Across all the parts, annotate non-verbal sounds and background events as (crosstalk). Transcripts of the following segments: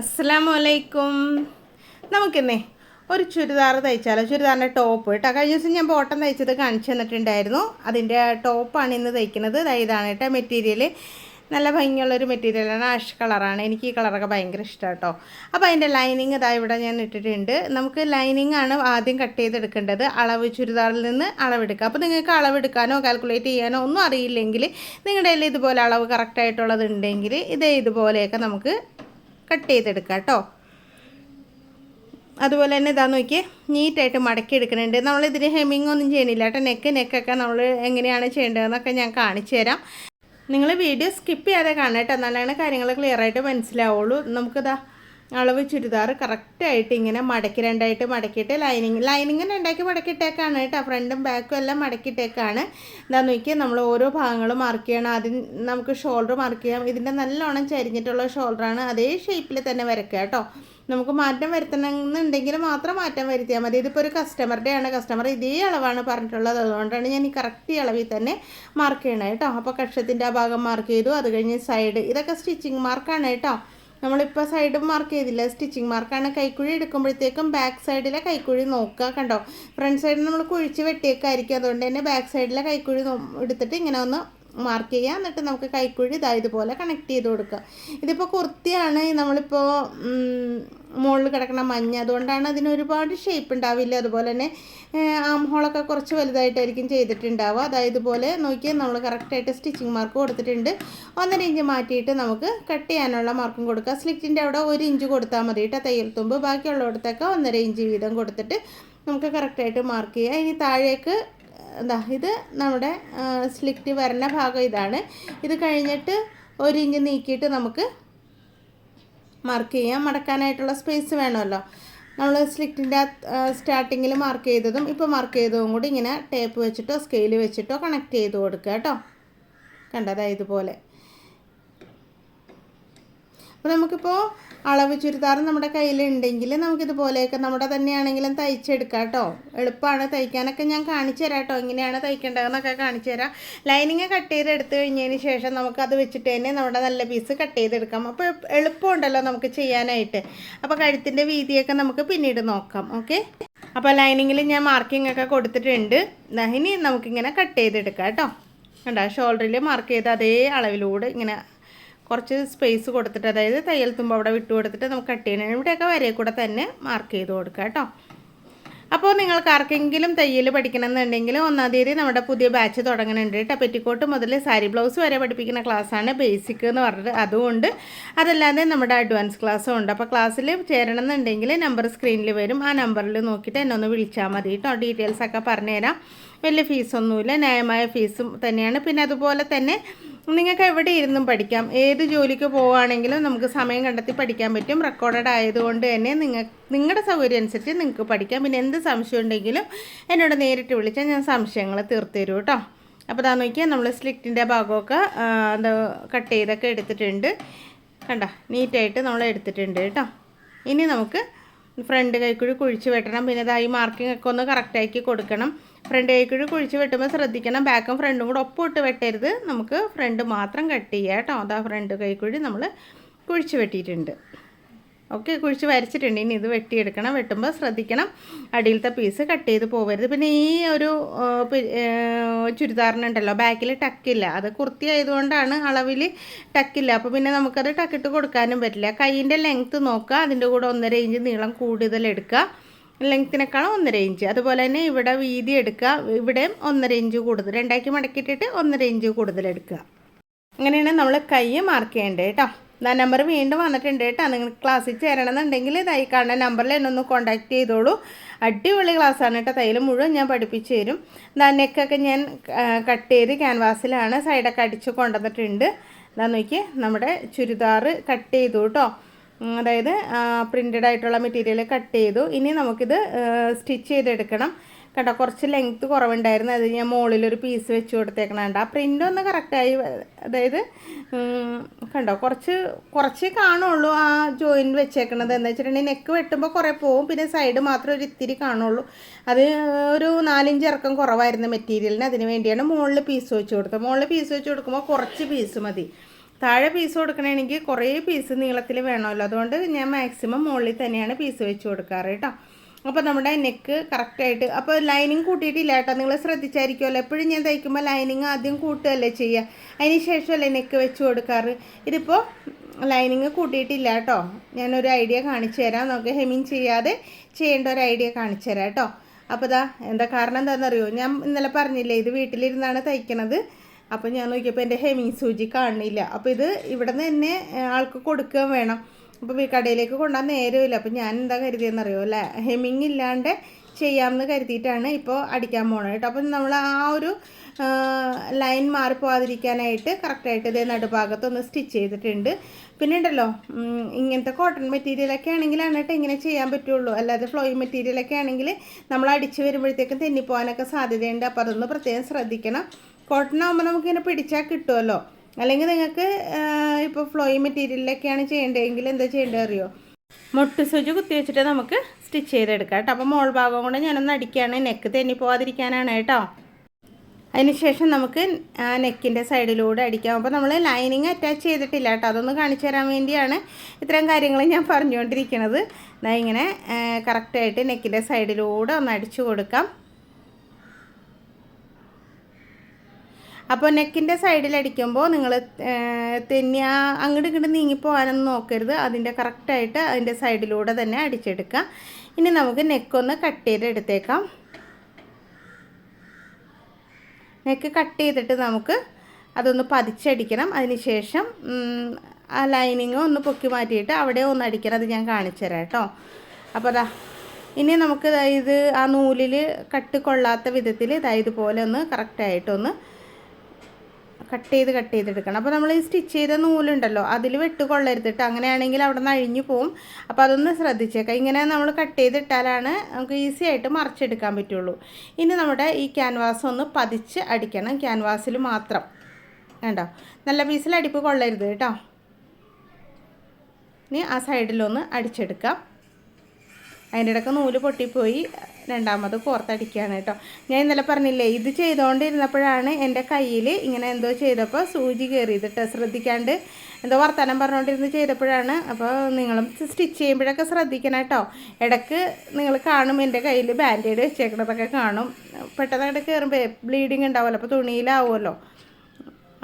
അസ്സലാമു അലൈക്കും നമുക്കിന്നേ ഒരു ചുരിദാർ തയ്ച്ചാലോ? ചുരിദാറിന്റെ ടോപ്പ് കേട്ടോ കഴിഞ്ഞ ദിവസം ഞാൻ ബോട്ടം തയ്ച്ചത് കാണിച്ചു തന്നിട്ടുണ്ടായിരുന്നു. അതിന്റെ ടോപ്പാണ് ഇന്ന് തയ്ക്കുന്നത്. ഇതാണ് കേട്ടോ മെറ്റീരിയൽ നല്ല ഭംഗിയുള്ളൊരു മെറ്റീരിയലാണ് ആഷ് കളറാണ് എനിക്ക് ഈ കളറൊക്കെ ഭയങ്കര ഇഷ്ടമാണ് കേട്ടോ അപ്പോൾ അതിന്റെ ലൈനിങ് ഇതാ ഇവിടെ ഞാൻ ഇട്ടിട്ടുണ്ട്. നമുക്ക് ലൈനിങ് ആണ് ആദ്യം കട്ട് ചെയ്തെടുക്കേണ്ടത്. അളവ് ചുരിദാറിൽ നിന്ന് അളവെടുക്കുക. അപ്പോൾ നിങ്ങൾക്ക് അളവെടുക്കാനോ കാൽക്കുലേറ്റ് ചെയ്യാനോ ഒന്നും അറിയില്ലെങ്കിൽ നിങ്ങളുടെ കയ്യിൽ ഇതുപോലെ അളവ് കറക്റ്റായിട്ടുള്ളത് ഉണ്ടെങ്കിൽ ഇതേ ഇതുപോലെയൊക്കെ നമുക്ക് കട്ട് ചെയ്തെടുക്കാം കേട്ടോ. അതുപോലെ തന്നെ ഇതാ നോക്കിയേ നീറ്റായിട്ട് മടക്കി എടുക്കുന്നുണ്ട് നമ്മൾ ഇതിന് ഹെമ്മിങ് ഒന്നും ചെയ്യണില്ല കേട്ടോ. നെക്ക് നെക്കൊക്കെ നമ്മൾ എങ്ങനെയാണ് ചെയ്യേണ്ടതെന്നൊക്കെ ഞാൻ കാണിച്ചു തരാം. നിങ്ങൾ വീഡിയോ സ്കിപ്പ് ചെയ്യാതെ കാണാം കേട്ടോ. നല്ലതാണ് കാര്യങ്ങൾ ക്ലിയർ ആയിട്ട് മനസ്സിലാവുള്ളൂ. നമുക്കിതാ അളവ് ചുരിദാർ കറക്റ്റായിട്ട് ഇങ്ങനെ മടക്കി രണ്ടായിട്ട് മടക്കിയിട്ട് ലൈനിങ് ലൈനിങ് രണ്ടാക്കി മടക്കിയിട്ടേക്കാണ് കേട്ടോ. ഫ്രണ്ടും ബാക്കും എല്ലാം മടക്കിയിട്ടേക്കാണ്. എന്താണെന്ന് നോക്കിയാൽ നമ്മൾ ഓരോ ഭാഗങ്ങളും മാർക്ക് ചെയ്യണം. ആദ്യം നമുക്ക് ഷോൾഡർ മാർക്ക് ചെയ്യാം. ഇതിന്റെ നല്ലോണം ചരിഞ്ഞിട്ടുള്ള ഷോൾഡറാണ് അതേ ഷേപ്പിൽ തന്നെ വരയ്ക്കുക കേട്ടോ. നമുക്ക് മാറ്റം വരുത്തണമെന്നുണ്ടെങ്കിൽ മാത്രം മാറ്റം വരുത്തിയാൽ മതി. ഇതിപ്പോൾ ഒരു കസ്റ്റമറുടെ ആണ്. കസ്റ്റമർ ഇതേ അളവാണ് പറഞ്ഞിട്ടുള്ളത്. അതുകൊണ്ടാണ് ഞാൻ ഈ കറക്റ്റ് അളവിൽ തന്നെ മാർക്ക് ചെയ്യണം കേട്ടോ. അപ്പോൾ കക്ഷത്തിന്റെ ആ ഭാഗം മാർക്ക് ചെയ്തു. അത് കഴിഞ്ഞ് സൈഡ് ഇതൊക്കെ സ്റ്റിച്ചിങ് മാർക്കാണ് കേട്ടോ. നമ്മളിപ്പോൾ സൈഡ് മാർക്ക് ചെയ്തില്ല. സ്റ്റിച്ചിങ് മാർക്കാണ് കൈക്കുഴി എടുക്കുമ്പോഴത്തേക്കും ബാക്ക് സൈഡിലെ കൈക്കുഴി നോക്കുക കണ്ടോ? ഫ്രണ്ട് സൈഡിൽ നമ്മൾ കുഴിച്ച് വെട്ടിയേക്കായിരിക്കും. അതുകൊണ്ട് തന്നെ ബാക്ക് സൈഡിലെ കൈക്കുഴി എടുത്തിട്ട് ഇങ്ങനെ ഒന്ന് മാർക്ക് ചെയ്യുക എന്നിട്ട് നമുക്ക് കൈക്കുഴി ഇതാ ഇതുപോലെ കണക്ട് ചെയ്ത് കൊടുക്കുക ഇതിപ്പോൾ കുർത്തിയാണ് നമ്മളിപ്പോൾ മുകളിൽ കിടക്കുന്ന മഞ്ഞ. അതുകൊണ്ടാണ് അതിന് ഒരുപാട് ഷേപ്പ് ഉണ്ടാവില്ല. അതുപോലെ തന്നെ ആം ഹോളൊക്കെ കുറച്ച് വലുതായിട്ടായിരിക്കും ചെയ്തിട്ടുണ്ടാവുക. അതായത് ഇതുപോലെ നോക്കിയാൽ നമ്മൾ കറക്റ്റായിട്ട് സ്റ്റിച്ചിങ് മാർക്ക് കൊടുത്തിട്ടുണ്ട്. ഒന്നര ഇഞ്ച് മാറ്റിയിട്ട് നമുക്ക് കട്ട് ചെയ്യാനുള്ള മാർക്കും കൊടുക്കുക സ്ലിറ്റിന്റെ അവിടെ ഒരു ഇഞ്ച് കൊടുത്താൽ മതി കേട്ടോ തയ്യൽ തുമ്പ്. ബാക്കിയുള്ളിടത്തൊക്കെ ഒന്നര ഇഞ്ച് വീതം കൊടുത്തിട്ട് നമുക്ക് കറക്റ്റായിട്ട് മാർക്ക് ചെയ്യുക ഇനി താഴേക്ക് എന്താ ഇത് നമ്മുടെ സ്ലിറ്റ് വരണ ഭാഗം ഇതാണ്. ഇത് കഴിഞ്ഞിട്ട് ഒരു നീക്കിയിട്ട് നമുക്ക് മാർക്ക് ചെയ്യാം. മടക്കാനായിട്ടുള്ള സ്പേസ് വേണമല്ലോ. നമ്മൾ സ്ലിറ്റിന്റെ സ്റ്റാർട്ടിങ്ങിൽ മാർക്ക് ചെയ്തതും ഇപ്പോൾ മാർക്ക് ചെയ്തതും കൂടി ഇങ്ങനെ ടേപ്പ് വെച്ചിട്ടോ സ്കെയിൽ വെച്ചിട്ടോ കണക്ട് ചെയ്ത് കൊടുക്കുക കേട്ടോ. കണ്ടതാ ഇതുപോലെ. അപ്പോൾ നമുക്കിപ്പോൾ അളവ് ചുരിദാർ നമ്മുടെ കയ്യിലുണ്ടെങ്കിൽ നമുക്കിതുപോലെയൊക്കെ നമ്മുടെ തന്നെയാണെങ്കിലും തയ്ച്ചെടുക്കാം കേട്ടോ. എളുപ്പമാണ് തയ്ക്കാനൊക്കെ ഞാൻ കാണിച്ചു തരാം കേട്ടോ. എങ്ങനെയാണ് തയ്ക്കേണ്ടതെന്നൊക്കെ കാണിച്ചു തരാം. ലൈനിങ് കട്ട് ചെയ്ത് എടുത്തു കഴിഞ്ഞതിന് ശേഷം നമുക്കത് വെച്ചിട്ട് തന്നെ നമ്മുടെ നല്ല പീസ് കട്ട് ചെയ്തെടുക്കാം. അപ്പോൾ എളുപ്പമുണ്ടല്ലോ നമുക്ക് ചെയ്യാനായിട്ട്. അപ്പോൾ കഴുത്തിന്റെ വീതിയൊക്കെ നമുക്ക് പിന്നീട് നോക്കാം. ഓക്കെ? അപ്പോൾ ലൈനിങ്ങിൽ ഞാൻ മാർക്കിംഗ് ഒക്കെ കൊടുത്തിട്ടുണ്ട്. ഇനി നമുക്കിങ്ങനെ കട്ട് ചെയ്തെടുക്കാം കേട്ടോ. കണ്ടോ ഷോൾഡറിൽ മാർക്ക് ചെയ്ത് അതേ അളവിലൂടെ ഇങ്ങനെ കുറച്ച് സ്പേസ് കൊടുത്തിട്ട് അതായത് തയ്യൽ തുമ്പ് അവിടെ വിട്ടു കൊടുത്തിട്ട് നമുക്ക് കട്ട് ചെയ്യണം. ഇവിടെയൊക്കെ വരയിൽ കൂടെ തന്നെ മാർക്ക് ചെയ്ത് കൊടുക്കുക കേട്ടോ. അപ്പോൾ നിങ്ങൾക്ക് ആർക്കെങ്കിലും തയ്യൽ പഠിക്കണമെന്നുണ്ടെങ്കിൽ ഒന്നാം തീയതി നമ്മുടെ പുതിയ ബാച്ച് തുടങ്ങുന്നുണ്ട് കേട്ടോ. പെറ്റിക്കോട്ട് മുതൽ സാരി ബ്ലൗസ് വരെ പഠിപ്പിക്കുന്ന ക്ലാസ്സാണ് ബേസിക് എന്ന് പറഞ്ഞിട്ട് അതുകൊണ്ട് അതല്ലാതെ നമ്മുടെ അഡ്വാൻസ് ക്ലാസ്സും ഉണ്ട്. അപ്പോൾ ക്ലാസ്സിൽ ചേരണം എന്നുണ്ടെങ്കിൽ നമ്പർ സ്ക്രീനിൽ വരും. ആ നമ്പറിൽ നോക്കിയിട്ട് എന്നെ ഒന്ന് വിളിച്ചാൽ മതി കേട്ടോ. ഡീറ്റെയിൽസൊക്കെ പറഞ്ഞുതരാം. വലിയ ഫീസൊന്നുമില്ല ന്യായമായ ഫീസും തന്നെയാണ്. പിന്നെ അതുപോലെ തന്നെ നിങ്ങൾക്ക് എവിടെ ഇരുന്നും പഠിക്കാം. ഏത് ജോലിക്ക് പോവുകയാണെങ്കിലും നമുക്ക് സമയം കണ്ടെത്തി പഠിക്കാൻ പറ്റും. റെക്കോർഡഡ് ആയതുകൊണ്ട് തന്നെ നിങ്ങൾ നിങ്ങളുടെ സൗകര്യം അനുസരിച്ച് നിങ്ങൾക്ക് പഠിക്കാം. പിന്നെ എന്ത് സംശയം ഉണ്ടെങ്കിലും എന്നോട് നേരിട്ട് വിളിച്ചാൽ ഞാൻ സംശയങ്ങൾ തീർത്തു തരും കേട്ടോ. അപ്പോൾ അതാ നോക്കിയാൽ നമ്മൾ സ്ലിറ്റിന്റെ ഭാഗമൊക്കെ എന്താ കട്ട് ചെയ്തൊക്കെ എടുത്തിട്ടുണ്ട്. കണ്ട നീറ്റായിട്ട് നമ്മൾ എടുത്തിട്ടുണ്ട് കേട്ടോ. ഇനി നമുക്ക് ഫ്രണ്ട് കൈക്കുഴി കുഴിച്ച് വെട്ടണം. പിന്നെ ഇതായി മാർക്കിംഗ് ഒക്കെ ഒന്ന് കറക്റ്റാക്കി കൊടുക്കണം. ഫ്രണ്ട് കൈക്കുഴി കുഴിച്ച് വെട്ടുമ്പോൾ ശ്രദ്ധിക്കണം. ബാക്കും ഫ്രണ്ടും കൂടെ ഒപ്പിട്ട് വെട്ടരുത്. നമുക്ക് ഫ്രണ്ട് മാത്രം കട്ട് ചെയ്യുക കേട്ടോ. അതാ ഫ്രണ്ട് കൈക്കുഴി നമ്മൾ കുഴിച്ച് വെട്ടിയിട്ടുണ്ട്. ഓക്കെ കുഴിച്ച് വരച്ചിട്ടുണ്ട്. ഇനി ഇത് വെട്ടിയെടുക്കണം. വെട്ടുമ്പോൾ ശ്രദ്ധിക്കണം. അടിയിലത്തെ പീസ് കട്ട് ചെയ്ത് പോകരുത് പിന്നെ ഈ ഒരു ചുരിദാറിനുണ്ടല്ലോ ബാക്കിൽ ടക്കില്ല അത് കുർത്തി ആയതുകൊണ്ടാണ് അളവിൽ ടക്കില്ല അപ്പോൾ പിന്നെ നമുക്കത് ടക്കിട്ട് കൊടുക്കാനും പറ്റില്ല. കൈയിന്റെ ലെങ്ത്ത് നോക്കുക. അതിന്റെ കൂടെ ഒന്നര ഇഞ്ച് നീളം കൂടുതൽ എടുക്കുക. ലെങ്ത്തിനേക്കാളും ഒന്നര ഇഞ്ച്. അതുപോലെ തന്നെ ഇവിടെ വീതി എടുക്കുക. ഇവിടെയും ഒന്നര ഇഞ്ച് കൂടുതൽ. രണ്ടാക്കി മടക്കിയിട്ടിട്ട് ഒന്നര ഇഞ്ച് കൂടുതൽ എടുക്കുക. അങ്ങനെയാണ് നമ്മൾ കൈ മാർക്ക് ചെയ്യേണ്ടത് കേട്ടോ. ആ നമ്പർ വീണ്ടും വന്നിട്ടുണ്ട് കേട്ടോ. നിങ്ങൾ ക്ലാസ്സിൽ ചേരണമെന്നുണ്ടെങ്കിൽ ഇതായി കാണുന്ന നമ്പറിൽ എന്നെ ഒന്ന് കോൺടാക്ട് ചെയ്തോളൂ. അടിപൊളി ക്ലാസ്സാണ് കേട്ടോ. തയ്യൽ മുഴുവൻ ഞാൻ പഠിപ്പിച്ചു തരും. ഇതാ നെക്കൊക്കെ ഞാൻ കട്ട് ചെയ്ത് ക്യാൻവാസിലാണ് സൈഡൊക്കെ അടിച്ച് കൊണ്ടുവന്നിട്ടുണ്ട്. ഇതാ നോക്കി നമ്മുടെ ചുരിദാർ കട്ട് ചെയ്തു കേട്ടോ. അതായത് പ്രിന്റഡ് ആയിട്ടുള്ള മെറ്റീരിയൽ കട്ട് ചെയ്തു. ഇനി നമുക്കിത് സ്റ്റിച്ച് ചെയ്തെടുക്കണം. കേട്ടോ കുറച്ച് ലെങ്ത്ത് കുറവുണ്ടായിരുന്നു. അത് ഞാൻ മുകളിലൊരു പീസ് വെച്ച് കൊടുത്തേക്കണുണ്ട് ആ പ്രിന്റ് ഒന്ന് കറക്റ്റായി അതായത് കണ്ടോ കുറച്ച് കുറച്ച് കാണുള്ളൂ ആ ജോയിൻ വെച്ചേക്കണത്. എന്താ വെച്ചിട്ടുണ്ടെങ്കിൽ നെക്ക് വെട്ടുമ്പോൾ കുറേ പോവും. പിന്നെ സൈഡ് മാത്രം ഒരു ഇത്തിരി കാണുള്ളൂ. അത് ഒരു നാലിഞ്ച് ഇറക്കം കുറവായിരുന്നു മെറ്റീരിയലിന് അതിന് വേണ്ടിയാണ് മുകളിൽ പീസ് വെച്ച് കൊടുത്തത്. മുകളിൽ പീസ് വെച്ച് കൊടുക്കുമ്പോൾ കുറച്ച് പീസ് മതി. താഴെ പീസ് കൊടുക്കണമെങ്കിൽ കുറേ പീസ് നീളത്തിൽ വേണമല്ലോ. അതുകൊണ്ട് ഞാൻ മാക്സിമം മുകളിൽ തന്നെയാണ് പീസ് വെച്ച് കൊടുക്കാറ് കേട്ടോ. അപ്പോൾ നമ്മുടെ നെക്ക് കറക്റ്റായിട്ട് അപ്പോൾ ലൈനിങ് കൂട്ടിയിട്ടില്ല കേട്ടോ. നിങ്ങൾ ശ്രദ്ധിച്ചായിരിക്കുമല്ലോ. എപ്പോഴും ഞാൻ തയ്ക്കുമ്പോൾ ലൈനിങ് ആദ്യം കൂട്ടുകയല്ലേ ചെയ്യുക. അതിന് ശേഷമല്ലേ നെക്ക് വെച്ച് കൊടുക്കാറ്. ഇതിപ്പോൾ ലൈനിങ് കൂട്ടിയിട്ടില്ല കേട്ടോ. ഞാനൊരു ഐഡിയ കാണിച്ചു തരാം. നമുക്ക് ഹെമിങ് ചെയ്യാതെ ചെയ്യേണ്ട ഒരു ഐഡിയ കാണിച്ചു തരാം കേട്ടോ. അപ്പോൾ ഇതാ എന്താ കാരണം എന്താണെന്നറിയോ? ഞാൻ ഇന്നലെ പറഞ്ഞില്ലേ ഇത് വീട്ടിലിരുന്നാണ് തയ്ക്കണത്. അപ്പോൾ ഞാൻ നോക്കിയപ്പോൾ എന്റെ ഹെമിങ് സൂചി കാണുന്നില്ല. അപ്പോൾ ഇത് ഇവിടെ നിന്ന് തന്നെ ആൾക്ക് കൊടുക്കുകയും വേണം. അപ്പോൾ ഈ കടയിലേക്ക് കൊണ്ടുപോകാൻ നേരമില്ല. അപ്പോൾ ഞാൻ എന്താ കരുതിയെന്നറിയോ അല്ലേ ഹെമിങ് ഇല്ലാണ്ട് ചെയ്യാമെന്ന് കരുതിയിട്ടാണ് ഇപ്പോൾ അടിക്കാൻ പോകണത് കേട്ടോ. അപ്പം നമ്മൾ ആ ഒരു ലൈൻ മാറിപ്പോവാതിരിക്കാനായിട്ട് കറക്റ്റായിട്ട് ഇതേ നടുഭാഗത്തൊന്ന് സ്റ്റിച്ച് ചെയ്തിട്ടുണ്ട്. പിന്നെ ഉണ്ടല്ലോ ഇങ്ങനത്തെ കോട്ടൺ മെറ്റീരിയലൊക്കെ ആണെങ്കിലാണ് കേട്ടോ ഇങ്ങനെ ചെയ്യാൻ പറ്റുള്ളൂ. അല്ലാതെ ഫ്ലോയി മെറ്റീരിയലൊക്കെ ആണെങ്കിൽ നമ്മൾ അടിച്ച് വരുമ്പോഴത്തേക്കും തെന്നിപ്പോകാനൊക്കെ സാധ്യതയുണ്ട്. അപ്പോൾ അതൊന്ന് പ്രത്യേകം ശ്രദ്ധിക്കണം. കോട്ടൺ ആകുമ്പോൾ നമുക്കിങ്ങനെ പിടിച്ചാൽ കിട്ടുമല്ലോ അല്ലെങ്കിൽ നിങ്ങൾക്ക് ഇപ്പോൾ ഫ്ലോയി മെറ്റീരിയലിലൊക്കെയാണ് ചെയ്യേണ്ടതെങ്കിൽ എന്താ ചെയ്യേണ്ടത് അറിയോ? മുട്ട് സൂചി കുത്തി വെച്ചിട്ട് നമുക്ക് സ്റ്റിച്ച് ചെയ്തെടുക്കാം കേട്ടോ. അപ്പോൾ മോൾ ഭാഗം കൊണ്ട് ഞാനൊന്ന് അടിക്കുകയാണ്. നെക്ക് തെന്നി പോവാതിരിക്കാനാണ് കേട്ടോ. അതിനുശേഷം നമുക്ക് നെക്കിന്റെ സൈഡിലൂടെ അടിക്കാം. അപ്പോൾ നമ്മൾ ലൈനിങ് അറ്റാച്ച് ചെയ്തിട്ടില്ല കേട്ടോ. അതൊന്ന് കാണിച്ചു തരാൻ വേണ്ടിയാണ് ഇത്രയും കാര്യങ്ങൾ ഞാൻ പറഞ്ഞുകൊണ്ടിരിക്കുന്നത് ഇങ്ങനെ കറക്റ്റായിട്ട് നെക്കിന്റെ സൈഡിലൂടെ ഒന്ന് അടിച്ചു കൊടുക്കാം. അപ്പോൾ നെക്കിന്റെ സൈഡിൽ അടിക്കുമ്പോൾ നിങ്ങൾ തെന്നി അങ്ങോട്ട് ഇങ്ങോട്ട് നീങ്ങിപ്പോകാനൊന്നും നോക്കരുത്. അതിന്റെ കറക്റ്റായിട്ട് അതിന്റെ സൈഡിലൂടെ തന്നെ അടിച്ചെടുക്കുക. ഇനി നമുക്ക് നെക്കൊന്ന് കട്ട് ചെയ്തെടുത്തേക്കാം. നെക്ക് കട്ട് ചെയ്തിട്ട് നമുക്ക് അതൊന്ന് പതിച്ചടിക്കണം. അതിന് ശേഷം ആ ലൈനിങ് ഒന്ന് പൊക്കി മാറ്റിയിട്ട് അവിടെ ഒന്ന് അടിക്കണം. അത് ഞാൻ കാണിച്ചു തരാം കേട്ടോ. അപ്പോൾ അതാ ഇനി നമുക്ക് ഇത് ആ നൂലിൽ കട്ട് കൊള്ളാത്ത വിധത്തിൽ ഇതാ ഇതുപോലെ ഒന്ന് കറക്റ്റായിട്ടൊന്ന് കട്ട് ചെയ്ത് കട്ട് ചെയ്തെടുക്കണം. അപ്പോൾ നമ്മൾ ഈ സ്റ്റിച്ച് ചെയ്ത നൂലുണ്ടല്ലോ അതിൽ വെട്ട് കൊള്ളരുതിട്ട് അങ്ങനെയാണെങ്കിൽ അവിടെ നിന്ന് അഴിഞ്ഞു പോവും. അപ്പോൾ അതൊന്ന് ശ്രദ്ധിച്ചേക്കാം. ഇങ്ങനെ നമ്മൾ കട്ട് ചെയ്തിട്ടാലാണ് നമുക്ക് ഈസി ആയിട്ട് മറിച്ചെടുക്കാൻ പറ്റുള്ളൂ. ഇനി നമ്മുടെ ഈ ക്യാൻവാസ് ഒന്ന് പതിച്ച് അടിക്കണം. ക്യാൻവാസിൽ മാത്രം. വേണ്ടോ നല്ല പീസിൽ അടിപ്പ് കൊള്ളരുത് കേട്ടോ ഇനി ആ സൈഡിലൊന്ന് അടിച്ചെടുക്കാം. അതിന്റെ ഇടയ്ക്ക് നൂൽ പൊട്ടിപ്പോയി. രണ്ടാമത് കോർത്തടിക്കുകയാണ് കേട്ടോ. ഞാൻ ഇന്നലെ പറഞ്ഞില്ലേ ഇത് ചെയ്തുകൊണ്ടിരുന്നപ്പോഴാണ് എന്റെ കയ്യിൽ ഇങ്ങനെ എന്തോ ചെയ്തപ്പോൾ സൂചി കയറിയതിട്ട് ശ്രദ്ധിക്കാണ്ട് എന്തോ വർത്തമാനം പറഞ്ഞുകൊണ്ടിരുന്ന് ചെയ്തപ്പോഴാണ് അപ്പോൾ നിങ്ങളും സ്റ്റിച്ച് ചെയ്യുമ്പോഴൊക്കെ ശ്രദ്ധിക്കണം കേട്ടോ. ഇടയ്ക്ക് നിങ്ങൾ കാണും എന്റെ കയ്യിൽ ബാൻഡേഡ് വെച്ചേക്കണതൊക്കെ കാണും. പെട്ടെന്ന് അങ്ങോട്ട് കയറുമ്പോൾ ബ്ലീഡിങ് ഉണ്ടാവുമല്ലോ അപ്പോൾ തുണിയിലാവുമല്ലോ.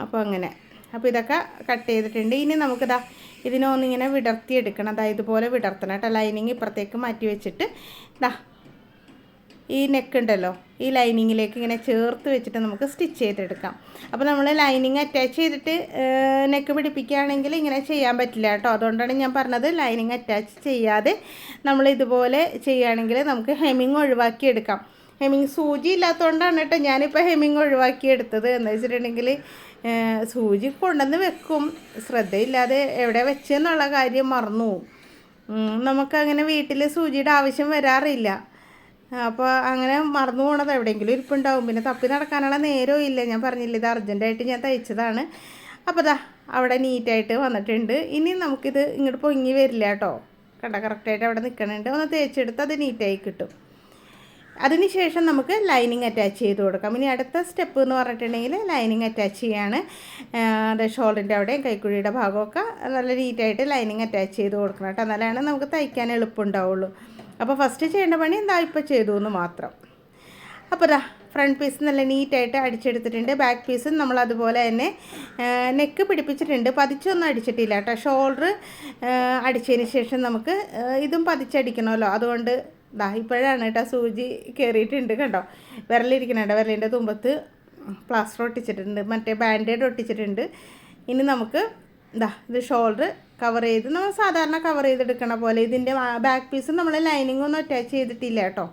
അപ്പോൾ അങ്ങനെ. അപ്പോൾ ഇതൊക്കെ കട്ട് ചെയ്തിട്ടുണ്ട്. ഇനി നമുക്കിതാ ഇതിനെ ഒന്നിങ്ങനെ വിടർത്തിയെടുക്കണം. അതായത് ഇതുപോലെ വിടർത്തണം കേട്ടോ. ലൈനിങ് ഇപ്പുറത്തേക്ക് മാറ്റി വെച്ചിട്ട്. ഇതാ ഈ നെക്ക് ഉണ്ടല്ലോ ഈ ലൈനിങ്ങിലേക്ക് ഇങ്ങനെ ചേർത്ത് വെച്ചിട്ട് നമുക്ക് സ്റ്റിച്ച് ചെയ്തെടുക്കാം. അപ്പോൾ നമ്മൾ ലൈനിങ് അറ്റാച്ച് ചെയ്തിട്ട് നെക്ക് പിടിപ്പിക്കുകയാണെങ്കിൽ ഇങ്ങനെ ചെയ്യാൻ പറ്റില്ല കേട്ടോ. അതുകൊണ്ടാണ് ഞാൻ പറഞ്ഞത് ലൈനിങ് അറ്റാച്ച് ചെയ്യാതെ നമ്മൾ ഇതുപോലെ ചെയ്യുകയാണെങ്കിൽ നമുക്ക് ഹെമിങ് ഒഴിവാക്കിയെടുക്കാം ഹെമിങ് സൂചി ഇല്ലാത്തതുകൊണ്ടാണ് കേട്ടോ ഞാനിപ്പോൾ ഹെമിങ് ഒഴിവാക്കി എടുത്തത്. എന്ന് വെച്ചിട്ടുണ്ടെങ്കിൽ സൂചി കൊണ്ടുവന്ന് വെക്കും. ശ്രദ്ധയില്ലാതെ എവിടെ വെച്ചെന്നുള്ള കാര്യം മറന്നു നമുക്കങ്ങനെ വീട്ടിൽ സൂചിയുടെ ആവശ്യം വരാറില്ല. അപ്പോൾ അങ്ങനെ മറന്നു പോണത് എവിടെയെങ്കിലും ഇരിപ്പുണ്ടാവും. പിന്നെ തപ്പി നടക്കാനുള്ള നേരവും ഇല്ല. ഞാൻ പറഞ്ഞില്ല ഇത് അർജന്റായിട്ട് ഞാൻ തയ്ച്ചതാണ്. അപ്പോൾ ദാ അവിടെ നീറ്റായിട്ട് വന്നിട്ടുണ്ട്. ഇനി നമുക്കിത് ഇങ്ങോട്ട് പൊങ്ങി വരില്ല കേട്ടോ. കണ്ട കറക്റ്റായിട്ട് അവിടെ നിൽക്കണുണ്ട് ഒന്ന് തേച്ചെടുത്ത് അത് നീറ്റായി കിട്ടും. അതിനുശേഷം നമുക്ക് ലൈനിങ് അറ്റാച്ച് ചെയ്ത് കൊടുക്കാം. ഇനി അടുത്ത സ്റ്റെപ്പ് എന്ന് പറഞ്ഞിട്ടുണ്ടെങ്കിൽ ലൈനിങ് അറ്റാച്ച് ചെയ്യാണ്. അത് ഷോളിന്റെ അവിടെയും കൈക്കുഴിയുടെ ഭാഗമൊക്കെ നല്ല നീറ്റായിട്ട് ലൈനിങ് അറ്റാച്ച് ചെയ്ത് കൊടുക്കണം കേട്ടോ. എന്നാലാണ് നമുക്ക് തയ്ക്കാൻ എളുപ്പമുണ്ടാവുള്ളൂ. അപ്പോൾ ഫസ്റ്റ് ചെയ്യേണ്ട പണി എന്താ? ഇപ്പോൾ ചെയ്തു എന്ന് മാത്രം. അപ്പോൾ ഇതാ ഫ്രണ്ട് പീസ് നല്ല നീറ്റായിട്ട് അടിച്ചെടുത്തിട്ടുണ്ട്. ബാക്ക് പീസും നമ്മൾ അതുപോലെ തന്നെ നെക്ക് പിടിപ്പിച്ചിട്ടുണ്ട്. പതിച്ചൊന്നും അടിച്ചിട്ടില്ല കേട്ടോ. ഷോൾഡർ അടിച്ചതിന് ശേഷം നമുക്ക് ഇതും പതിച്ചടിക്കണമല്ലോ. അതുകൊണ്ട് ദാ ഇപ്പോഴാണ് കേട്ടോ സൂചി കയറിയിട്ടുണ്ട് കണ്ടോ? വിരലിരിക്കണുണ്ട് വിരലിന്റെ തുമ്പത്ത് പ്ലാസ്റ്റർ ഒട്ടിച്ചിട്ടുണ്ട്. മറ്റേ ബാൻഡേഡ് ഒട്ടിച്ചിട്ടുണ്ട്. ഇനി നമുക്ക് ഇതാ ഇത് ഷോൾഡർ കവർ ചെയ്ത് നമ്മൾ സാധാരണ കവർ ചെയ്തെടുക്കണ പോലെ ഇതിന്റെ ബാക്ക് പീസ് നമ്മൾ ലൈനിങ് ഒന്നും അറ്റാച്ച് ചെയ്തിട്ടില്ല കേട്ടോ.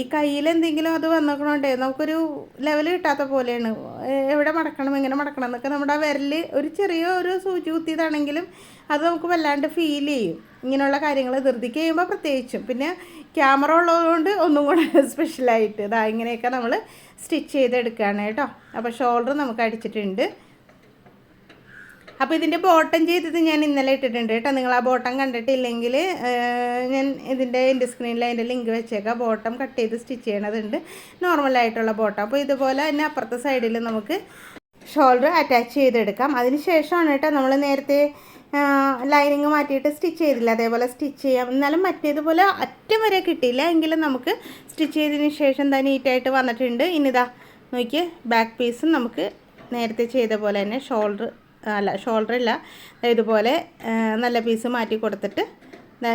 ഈ കയ്യിൽ എന്തെങ്കിലും അത് വന്നേക്കണോണ്ടേ നമുക്കൊരു ലെവൽ കിട്ടാത്ത പോലെയാണ്. എവിടെ മടക്കണം എങ്ങനെ മടക്കണം എന്നൊക്കെ നമ്മുടെ വിരൽ ഒരു ചെറിയ ഒരു സൂചി കുത്തിയതാണെങ്കിലും അത് നമുക്ക് വല്ലാണ്ട് ഫീൽ ചെയ്യും. ഇങ്ങനെയുള്ള കാര്യങ്ങൾ ധൃതി ചെയ്യുമ്പോൾ പ്രത്യേകിച്ചും. പിന്നെ ക്യാമറ ഉള്ളതുകൊണ്ട് ഒന്നും കൂടെ (laughs) സ്പെഷ്യലായിട്ട് ഇതാ ഇങ്ങനെയൊക്കെ നമ്മൾ സ്റ്റിച്ച് ചെയ്തെടുക്കുകയാണ് കേട്ടോ. അപ്പോൾ ഷോൾഡർ നമുക്ക് അടിച്ചിട്ടുണ്ട്. അപ്പോൾ ഇതിന്റെ ബോട്ടം ചെയ്തത് ഞാൻ ഇന്നലെ ഇട്ടിട്ടുണ്ട് കേട്ടോ. നിങ്ങൾ ആ ബോട്ടം കണ്ടിട്ടില്ലെങ്കിൽ ഞാൻ ഇതിന്റെ എന്റെ സ്ക്രീനിൽ അതിന്റെ ലിങ്ക് വെച്ചേക്കാം. ബോട്ടം കട്ട് ചെയ്ത് സ്റ്റിച്ച് ചെയ്യണതുണ്ട്. നോർമലായിട്ടുള്ള ബോട്ടം. അപ്പോൾ ഇതുപോലെ തന്നെ അപ്പുറത്തെ സൈഡിൽ നമുക്ക് ഷോൾഡർ അറ്റാച്ച് ചെയ്തെടുക്കാം. അതിന് ശേഷമാണ് കേട്ടോ നമ്മൾ നേരത്തെ ലൈനിങ് മാറ്റിയിട്ട് സ്റ്റിച്ച് ചെയ്തില്ല. അതേപോലെ സ്റ്റിച്ച് ചെയ്യാം. എന്നാലും മറ്റേതുപോലെ അറ്റം വരെ കിട്ടിയില്ല. എങ്കിലും നമുക്ക് സ്റ്റിച്ച് ചെയ്തതിന് ശേഷം തന്നെ നീറ്റായിട്ട് വന്നിട്ടുണ്ട്. ഇനിതാ നോക്കി ബാക്ക് പീസും നമുക്ക് നേരത്തെ ചെയ്ത പോലെ തന്നെ ഷോൾഡർ അല്ല ഷോൾഡർ ഇല്ല. ഇതുപോലെ നല്ല പീസ് മാറ്റി കൊടുത്തിട്ട്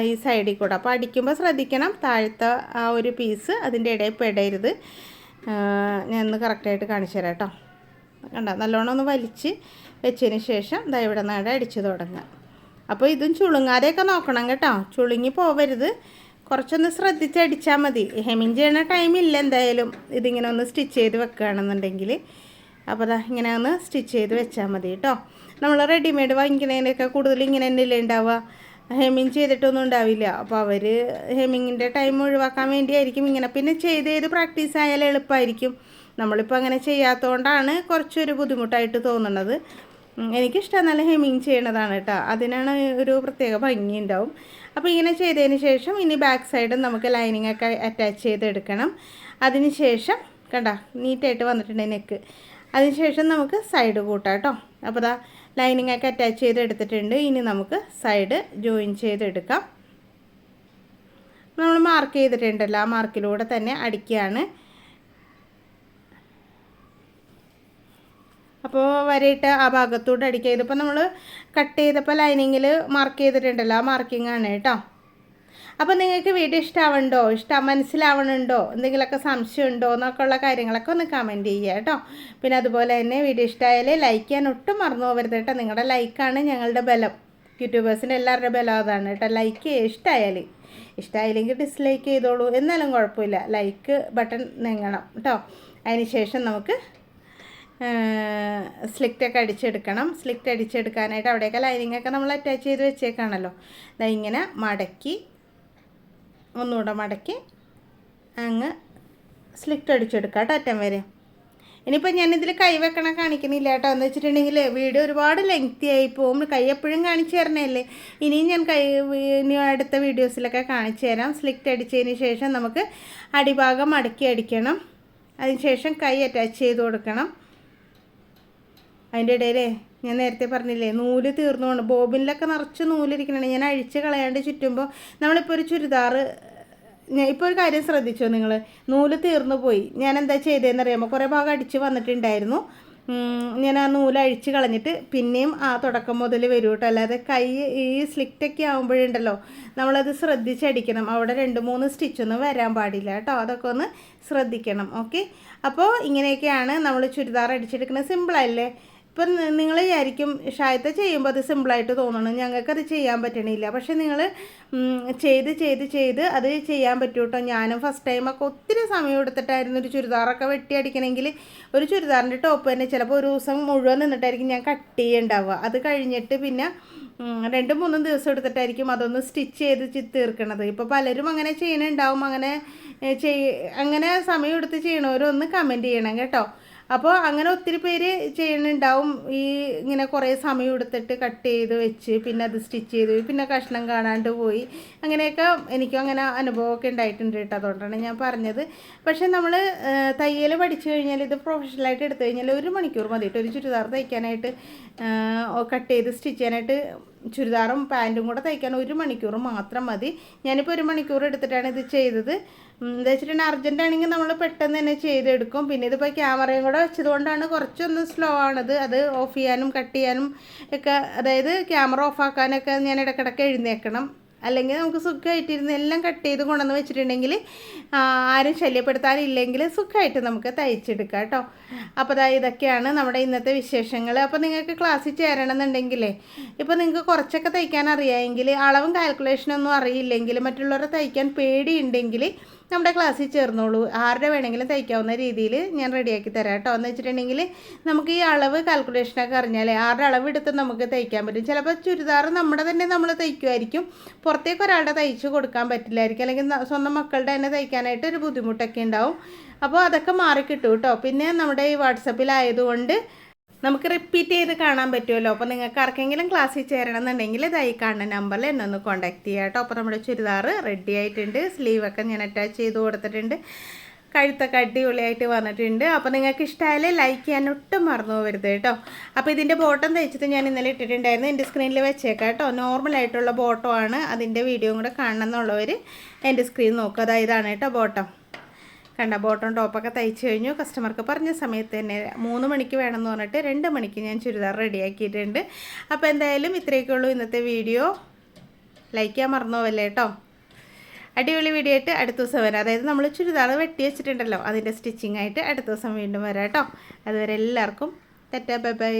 ഈ സൈഡിൽ കൂടെ. അപ്പോൾ അടിക്കുമ്പോൾ ശ്രദ്ധിക്കണം താഴത്തെ ആ ഒരു പീസ് അതിന്റെ ഇടയിൽ പെടരുത്. ഞാൻ ഒന്ന് കറക്റ്റായിട്ട് കാണിച്ചു തരാം കേട്ടോ. കണ്ട? നല്ലോണം ഒന്ന് വലിച്ച് വെച്ചതിന് ശേഷം ദാ ഇവിടെ നാടെ അടിച്ച് തുടങ്ങുക അപ്പോൾ ഇതും ചുളുങ്ങാതെയൊക്കെ നോക്കണം കേട്ടോ. ചുളുങ്ങി പോവരുത്. കുറച്ചൊന്ന് ശ്രദ്ധിച്ചടിച്ചാൽ മതി. ഹെമിങ് ചെയ്യണ ടൈമില്ല എന്തായാലും ഇതിങ്ങനെ ഒന്ന് സ്റ്റിച്ച് ചെയ്ത് വെക്കുകയാണെന്നുണ്ടെങ്കിൽ. അപ്പോൾ അതാ ഇങ്ങനെ ഒന്ന് സ്റ്റിച്ച് ചെയ്ത് വെച്ചാൽ മതി കേട്ടോ. നമ്മൾ റെഡിമെയ്ഡ് വാങ്ങിക്കുന്നതിനൊക്കെ കൂടുതൽ ഇങ്ങനെ തന്നെയല്ലേ ഉണ്ടാവുക? ഹെമ്മിങ് ചെയ്തിട്ടൊന്നും ഉണ്ടാവില്ല. അപ്പോൾ അവർ ഹെമ്മിങ്ങിന്റെ ടൈം ഒഴിവാക്കാൻ വേണ്ടിയായിരിക്കും ഇങ്ങനെ. പിന്നെ ചെയ്ത് ചെയ്ത് പ്രാക്ടീസ് ആയാൽ എളുപ്പമായിരിക്കും നമ്മളിപ്പോൾ അങ്ങനെ ചെയ്യാത്തതുകൊണ്ടാണ് കുറച്ചൊരു ബുദ്ധിമുട്ടായിട്ട് തോന്നുന്നത് എനിക്കിഷ്ടം നല്ല ഹെമ്മിങ് ചെയ്യണതാണ് കേട്ടോ. അതിനാണ് ഒരു പ്രത്യേക ഭംഗി ഉണ്ടാവും. അപ്പോൾ ഇങ്ങനെ ചെയ്തതിന് ശേഷം ഇനി ബാക്ക് സൈഡും നമുക്ക് ലൈനിങ് ഒക്കെ അറ്റാച്ച് ചെയ്തെടുക്കണം. അതിന് ശേഷം കണ്ട നീറ്റായിട്ട് വന്നിട്ടുണ്ട് നെക്ക്. അതിനുശേഷം നമുക്ക് സൈഡ് കൂട്ടാം കേട്ടോ. അപ്പോൾ ദാ ലൈനിങ് ഒക്കെ അറ്റാച്ച് ചെയ്ത് എടുത്തിട്ടുണ്ട് ഇനി നമുക്ക് സൈഡ് ജോയിൻ ചെയ്തെടുക്കാം. നമ്മൾ മാർക്ക് ചെയ്തിട്ടുണ്ടല്ലോ. ആ മാർക്കിലൂടെ തന്നെ അടിക്കുകയാണ്. അപ്പോൾ വരയിട്ട് ആ ഭാഗത്തൂടെ അടിക്കുക. ഇതിപ്പോൾ നമ്മൾ കട്ട് ചെയ്തപ്പോൾ ലൈനിങ്ങിൽ മാർക്ക് ചെയ്തിട്ടുണ്ടല്ലോ. ആ മാർക്കിംഗ് ആണ് കേട്ടോ. അപ്പോൾ നിങ്ങൾക്ക് വീഡിയോ ഇഷ്ടമാവുന്നുണ്ടോ ഇഷ്ടം മനസ്സിലാവണുണ്ടോ? എന്തെങ്കിലുമൊക്കെ സംശയം ഉണ്ടോ എന്നൊക്കെ ഉള്ള കാര്യങ്ങളൊക്കെ ഒന്ന് കമന്റ് ചെയ്യുക കേട്ടോ. പിന്നെ അതുപോലെ തന്നെ വീഡിയോ ഇഷ്ടമായാൽ ലൈക്ക് ചെയ്യാൻ ഒട്ടും മറന്നു പോകരുത് കേട്ടോ. നിങ്ങളുടെ ലൈക്കാണ് ഞങ്ങളുടെ ബലം. യൂട്യൂബേഴ്സിന്റെ എല്ലാവരുടെ ബലം അതാണ് കേട്ടോ. ലൈക്ക് ചെയ്യുക ഇഷ്ടമായാൽ ഇഷ്ടമായില്ലെങ്കിൽ ഡിസ്ലൈക്ക് ചെയ്തോളൂ. എന്നാലും കുഴപ്പമില്ല. ലൈക്ക് ബട്ടൺ നീങ്ങണം കേട്ടോ. അതിന് ശേഷം നമുക്ക് സ്ലിക്റ്റൊക്കെ അടിച്ചെടുക്കണം. സ്ലിക്റ്റ് അടിച്ചെടുക്കാനായിട്ട് അവിടെയൊക്കെ ലൈനിങ്ങൊക്കെ നമ്മൾ അറ്റാച്ച് ചെയ്ത് വെച്ചേക്കാണല്ലോ. ഇങ്ങനെ മടക്കി ഒന്നുകൂടെ മടക്കി അങ്ങ് സ്ലിറ്റ് അടിച്ചെടുക്കാം കേട്ടോ അറ്റം വരെ. ഇനിയിപ്പോൾ ഞാനിതിൽ കൈ വെക്കണം കാണിക്കണില്ല കേട്ടോ. എന്ന് വെച്ചിട്ടുണ്ടെങ്കിൽ വീഡിയോ ഒരുപാട് ലെങ്തി ആയി പോകും. കൈ എപ്പോഴും കാണിച്ചു തരണല്ലേ ഇനിയും ഞാൻ കൈ അടുത്ത വീഡിയോസിലൊക്കെ കാണിച്ചു തരാം. സ്ലിറ്റ് അടിച്ചതിന് ശേഷം നമുക്ക് അടിഭാഗം മടക്കി അടിക്കണം. അതിന് ശേഷം കൈ അറ്റാച്ച് ചെയ്ത് കൊടുക്കണം. അതിന്റെ ഇടയിലേ ഞാൻ നേരത്തെ പറഞ്ഞില്ലേ നൂൽ തീർന്നുകൊണ്ട് ബോബിനിലൊക്കെ നിറച്ച് നൂലിരിക്കണേ ഞാൻ അഴിച്ച് കളയാണ്ട് ചുറ്റുമ്പോൾ നമ്മളിപ്പോൾ ഒരു ചുരിദാറ് ഇപ്പോൾ ഒരു കാര്യം ശ്രദ്ധിച്ചോ നിങ്ങൾ നൂൽ തീർന്നു പോയി. ഞാൻ എന്താ ചെയ്തതെന്ന് അറിയാമോ കുറേ ഭാഗം അടിച്ച് വന്നിട്ടുണ്ടായിരുന്നു. ഞാൻ ആ നൂൽ അഴിച്ച് കളഞ്ഞിട്ട് പിന്നെയും ആ തുടക്കം മുതൽ വരും കേട്ടോ അല്ലാതെ കൈ ഈ സ്ലിക്റ്റൊക്കെ ആകുമ്പോഴുണ്ടല്ലോ നമ്മളത് ശ്രദ്ധിച്ചടിക്കണം അവിടെ രണ്ട് മൂന്ന് സ്റ്റിച്ചൊന്നും വരാൻ പാടില്ല കേട്ടോ അതൊക്കെ ഒന്ന് ശ്രദ്ധിക്കണം. ഓക്കെ? അപ്പോൾ ഇങ്ങനെയൊക്കെയാണ് നമ്മൾ ചുരിദാർ അടിച്ചെടുക്കുന്നത്. സിമ്പിളല്ലേ? ഇപ്പം നിങ്ങൾ വിചാരിക്കും ഷായത്തെ ചെയ്യുമ്പോൾ അത് സിമ്പിളായിട്ട് തോന്നണം. ഞങ്ങൾക്കത് ചെയ്യാൻ പറ്റണില്ല. പക്ഷെ നിങ്ങൾ ചെയ്ത് ചെയ്ത് ചെയ്ത് അത് ചെയ്യാൻ പറ്റൂ കേട്ടോ ഞാനും ഫസ്റ്റ് ടൈമൊക്കെ ഒത്തിരി സമയം എടുത്തിട്ടായിരുന്നു ഒരു ചുരിദാറൊക്കെ വെട്ടി അടിക്കണമെങ്കിൽ ഒരു ചുരിദാറിന്റെ ടോപ്പ് തന്നെ ചിലപ്പോൾ ഒരു ദിവസം മുഴുവൻ നിന്നിട്ടായിരിക്കും ഞാൻ കട്ട് ചെയ്യുണ്ടാവുക. അത് കഴിഞ്ഞിട്ട് പിന്നെ രണ്ടും മൂന്നും ദിവസം എടുത്തിട്ടായിരിക്കും അതൊന്ന് സ്റ്റിച്ച് ചെയ്ത് തീർക്കണത്. ഇപ്പോൾ പലരും അങ്ങനെ ചെയ്യണുണ്ടാവും. അങ്ങനെ ചെയ് അങ്ങനെ സമയം എടുത്ത് ചെയ്യണവരൊന്ന് കമന്റ് ചെയ്യണം കേട്ടോ. അപ്പോൾ അങ്ങനെ ഒത്തിരി പേര് ചെയ്യണുണ്ടാവും ഈ ഇങ്ങനെ കുറേ സമയം എടുത്തിട്ട് കട്ട് ചെയ്ത് വെച്ച് പിന്നെ അത് സ്റ്റിച്ച് ചെയ്ത് പിന്നെ കഷ്ണം കാണാണ്ട് പോയി. അങ്ങനെയൊക്കെ എനിക്കും അങ്ങനെ അനുഭവമൊക്കെ ഉണ്ടായിട്ടുണ്ട് കേട്ടോ. അതുകൊണ്ടാണ് ഞാൻ പറഞ്ഞത്. പക്ഷേ നമ്മൾ തയ്യൽ പഠിച്ചു കഴിഞ്ഞാൽ ഇത് പ്രൊഫഷണലായിട്ട് എടുത്തു കഴിഞ്ഞാൽ ഒരു മണിക്കൂർ മതി കേട്ടോ ഒരു ചുരിദാർ തയ്ക്കാനായിട്ട് കട്ട് ചെയ്ത് സ്റ്റിച്ച് ചെയ്യാനായിട്ട് ചുരിദാറും പാന്റും കൂടെ തയ്ക്കാൻ ഒരു മണിക്കൂർ മാത്രം മതി. ഞാനിപ്പോൾ ഒരു മണിക്കൂർ എടുത്തിട്ടാണ് ഇത് ചെയ്തത്. എന്താ വെച്ചിട്ടുണ്ടെങ്കിൽ അർജന്റ് ആണെങ്കിൽ നമ്മൾ പെട്ടെന്ന് തന്നെ ചെയ്തെടുക്കും. പിന്നെ ഇതിപ്പോൾ ക്യാമറയും കൂടെ വെച്ചതുകൊണ്ടാണ് കുറച്ചൊന്ന് സ്ലോ ആണത്. അത് ഓഫ് ചെയ്യാനും കട്ട് ചെയ്യാനും ഒക്കെ അതായത് ക്യാമറ ഓഫ് ആക്കാനൊക്കെ ഞാൻ ഇടയ്ക്കിടയ്ക്ക് എഴുന്നേക്കണം അല്ലെങ്കിൽ നമുക്ക് സുഖമായിട്ടിരുന്ന് എല്ലാം കട്ട് ചെയ്ത് കൊണ്ടുവന്ന് വെച്ചിട്ടുണ്ടെങ്കിൽ ആരും ശല്യപ്പെടുത്താനില്ലെങ്കിൽ സുഖമായിട്ട് നമുക്ക് തയ്ച്ചെടുക്കാം കേട്ടോ. അപ്പോൾ അതായത് ഇതൊക്കെയാണ് നമ്മുടെ ഇന്നത്തെ വിശേഷങ്ങൾ. അപ്പോൾ നിങ്ങൾക്ക് ക്ലാസ്സിൽ ചേരണമെന്നുണ്ടെങ്കിലേ ഇപ്പോൾ നിങ്ങൾക്ക് കുറച്ചൊക്കെ തയ്ക്കാൻ അറിയാമെങ്കിൽ അളവും കാൽക്കുലേഷനൊന്നും അറിയില്ലെങ്കിൽ മറ്റുള്ളവരെ തയ്ക്കാൻ പേടിയുണ്ടെങ്കിൽ നമ്മുടെ ക്ലാസ്സിൽ ചേർന്നോളൂ. ആരുടെ വേണമെങ്കിലും തയ്ക്കാവുന്ന രീതിയിൽ ഞാൻ റെഡിയാക്കി തരാം കേട്ടോ. എന്ന് വെച്ചിട്ടുണ്ടെങ്കിൽ നമുക്ക് ഈ അളവ് കാൽക്കുലേഷനൊക്കെ അറിഞ്ഞാലേ ആരുടെ അളവ് എടുത്ത് നമുക്ക് തയ്ക്കാൻ പറ്റും. ചിലപ്പോൾ ചുരിദാർ നമ്മുടെ തന്നെ നമ്മൾ തയ്ക്കുമായിരിക്കും. പുറത്തേക്ക് ഒരാളുടെ തയ്ച്ച് കൊടുക്കാൻ പറ്റില്ലായിരിക്കും. അല്ലെങ്കിൽ സ്വന്തം മക്കളുടെ തന്നെ തയ്ക്കാനായിട്ട് ഒരു ബുദ്ധിമുട്ടൊക്കെ ഉണ്ടാവും. അപ്പോൾ അതൊക്കെ മാറിക്കിട്ടും കേട്ടോ. പിന്നെ നമ്മുടെ ഈ വാട്സപ്പിലായതുകൊണ്ട് നമുക്ക് റിപ്പീറ്റ് ചെയ്ത് കാണാൻ പറ്റുമല്ലോ. അപ്പോൾ നിങ്ങൾക്ക് ആർക്കെങ്കിലും ക്ലാസ്സിൽ ചേരണം എന്നുണ്ടെങ്കിൽ ഇതായി കാണുന്ന നമ്പറിൽ എന്നെ ഒന്ന് കോൺടാക്ട് ചെയ്യാം കേട്ടോ. അപ്പോൾ നമ്മുടെ ചുരിദാർ റെഡി ആയിട്ടുണ്ട്. സ്ലീവൊക്കെ ഞാൻ അറ്റാച്ച് ചെയ്ത് കൊടുത്തിട്ടുണ്ട്. കഴുത്തൊക്കെ അടിപൊളിയായിട്ട് വന്നിട്ടുണ്ട്. അപ്പോൾ നിങ്ങൾക്ക് ഇഷ്ടമായാലേ ലൈക്ക് ചെയ്യാൻ ഒട്ടും മറന്നു പോകരുത് കേട്ടോ. അപ്പോൾ ഇതിന്റെ ബോട്ടം തയ്ച്ചിട്ട് ഞാൻ ഇന്നലെ ഇട്ടിട്ടുണ്ടായിരുന്നു. എന്റെ സ്ക്രീനിൽ വെച്ചേക്കാം കേട്ടോ. നോർമലായിട്ടുള്ള ബോട്ടമാണ് അതിന്റെ വീഡിയോ കൂടെ കാണണം എന്നുള്ളവർ എന്റെ സ്ക്രീൻ നോക്കുക അതായതാണ് കേട്ടോ ബോട്ടം കണ്ട ബോട്ടം ടോപ്പൊക്കെ തയ്ച്ചു കഴിഞ്ഞു. കസ്റ്റമർക്ക് പറഞ്ഞ സമയത്ത് തന്നെ മൂന്ന് മണിക്ക് വേണമെന്ന് പറഞ്ഞിട്ട് രണ്ട് മണിക്ക് ഞാൻ ചുരിദാർ റെഡിയാക്കിയിട്ടുണ്ട് അപ്പോൾ എന്തായാലും ഇത്രയൊക്കെ ഉള്ളൂ ഇന്നത്തെ വീഡിയോ. ലൈക്ക് ചെയ്യാൻ മറന്നു പോവല്ലേ കേട്ടോ അടിപൊളി വീഡിയോ ആയിട്ട് അടുത്ത ദിവസം വരാം. അതായത് നമ്മൾ ചുരിദാർ വെട്ടി വെച്ചിട്ടുണ്ടല്ലോ. അതിന്റെ സ്റ്റിച്ചിങ് ആയിട്ട് അടുത്ത ദിവസം വീണ്ടും വരാം കേട്ടോ അതുവരെ എല്ലാവർക്കും തെറ്റാ ബൈ ബൈ